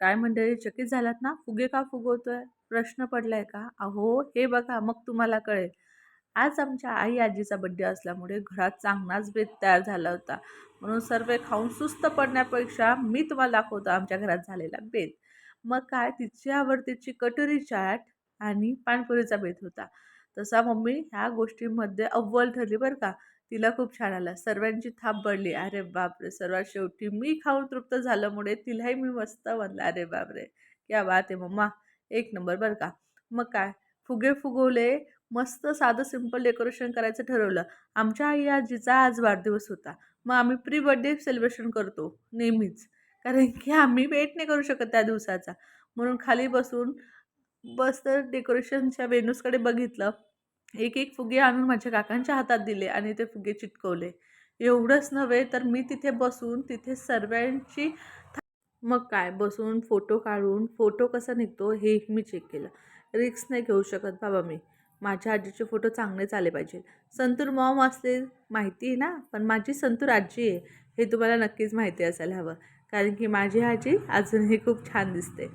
काय मंडळी चकित झालात ना? फुगे का फुगवतोय? प्रश्न पडलाय का? अहो हे बघा मग तुम्हाला कळेल. आज आमच्या आई आजीचा बड्डे असल्यामुळे घरात चांगलाच बेत तयार झाला होता. म्हणून सर्व खाऊन सुस्त पडण्यापेक्षा मी तुम्हाला दाखवतो आमच्या घरात झालेला बेत. मग काय? तिची आवडतीची कटोरी चाट आणि पाणपुरीचा बेत होता. तसा मम्मी ह्या गोष्टींमध्ये अव्वल ठरली बरं का? तिला खूप छान आला. सर्वांची थाप पडली. अरे बापरे! सर्वात शेवटी मी खाऊन तृप्त झाल्यामुळे तिलाही मी मस्त म्हणलं अरे बापरे! क्या बात आहे मम्मा. एक नंबर बरं का. मग काय? फुगे फुगवले मस्त साधं सिंपल डेकोरेशन करायचं ठरवलं. आमच्या आई आजीचा आज वाढदिवस होता. मग आम्ही प्री बर्थडे सेलिब्रेशन करतो नेहमीच. कारण की आम्ही वेट नाही करू शकत त्या दिवसाचा. म्हणून खाली बसून बस तर डेकोरेशनच्या वेन्यूजकडे बघितलं. एक एक फुगे आणून माझ्या काकांच्या हातात दिले आणि ते फुगे चिटकवले. एवढंच नव्हे तर मी तिथे बसून तिथे सर्वांची मग काय? बसून फोटो काढून फोटो कसा निघतो हे मी चेक केलं. रिक्स नाही घेऊ शकत बाबा मी. माझ्या आजीचे फोटो चांगलेच आले पाहिजे. संतूर मॉम असले माहिती आहे ना? पण माझी संतूर आजी आहे. हे तुम्हाला नक्कीच माहिती असायला हवं. कारण की माझी आजी अजूनही खूप छान दिसते.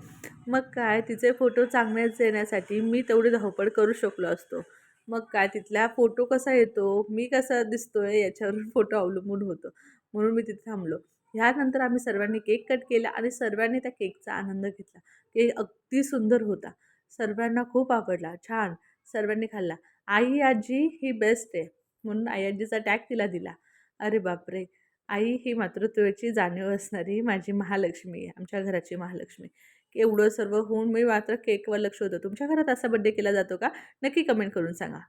मग काय? तिचे फोटो चांगलेच येण्यासाठी मी तेवढी धावपळ करू शकलो असतो. मग काय तिथल्या फोटो कसा येतो? मी कसा दिसतो आहे याच्यावरून फोटो अवलंबून होतो. म्हणून मी तिथे थांबलो. ह्यानंतर आम्ही सर्वांनी केक कट केला आणि सर्वांनी त्या केकचा आनंद घेतला. केक अगदी सुंदर होता. सर्वांना खूप आवडला. छान. सर्वांनी खाल्ला. आई आजी ही बेस्ट आहे. म्हणून आई आजीचा टॅग तिला दिला. अरे बापरे! आई ही मातृत्वाची जाणीव असणारी माझी महालक्ष्मी आहे. आमच्या घराची महालक्ष्मी. एवढं सर्व होऊन मी मात्र केकवर लक्ष होतं. तुमच्या घरात असा बड्डे केला जातो का? नक्की कमेंट करून सांगा.